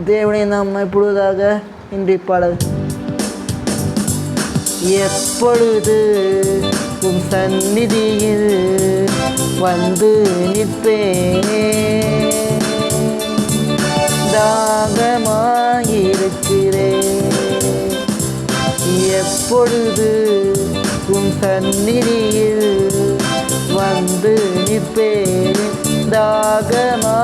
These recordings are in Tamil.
தேவனை நாம் இப்பொழுதாக இன்றி பாடல் எப்பொழுது உன் சந்நிதியில் வந்து நிற்பேனே? தாகமாயிருக்கிறேன். எப்பொழுது உன் சந்நிதியில் வந்து நிற்பேன்? தாகமா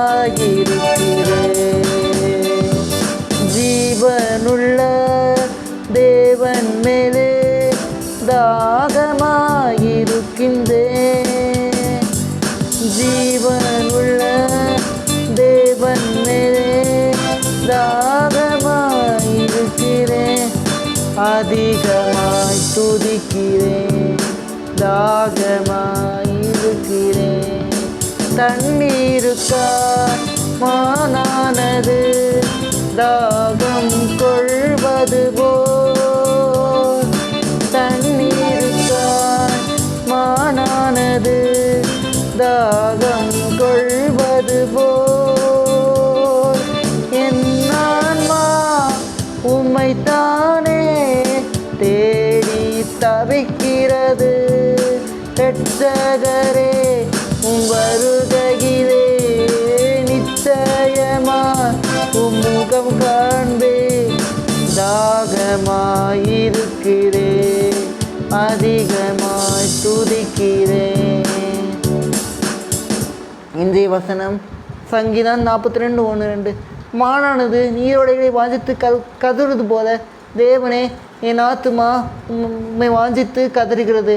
மேலே தாகமாயிருக்கின்றேன். உள்ள தேவன் மேலே தாகமாயிருக்கிறேன். அதிகமாய் துதிக்கிறேன். தாகமாயிருக்கிறேன். தண்ணீருக்கா மானானது. தாகம் கொள்வது போல் மனது தாகம் கொள்வது போல். என்னான்மா உம்மைத்தானே தேடி தவிக்கிறது. பெற்றகரே உம் வருகையிலே நிச்சயமா உம்முகம் காண்பே. தாகமாயிருக்கிறே அதிக இன்றைய வசனம் சங்கீதம் நாற்பத்தி ரெண்டு ஒன்று ரெண்டு மானானது நீரோடைகளை வாஞ்சித்து க கதறுது போல தேவனே என் ஆத்துமா உண்மை வாஞ்சித்து கதறுகிறது.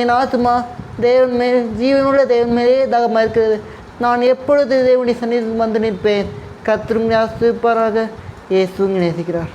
என் ஆத்துமா தேவன் மேல் ஜீவனுள்ள தேவன் மேலே தாகமாக இருக்கிறது. நான் எப்பொழுது தேவனுடைய சந்தித்து வந்து நிற்பேன்? கத்திரும் யாசிப்பாராக இயேசு நேசிக்கிறார்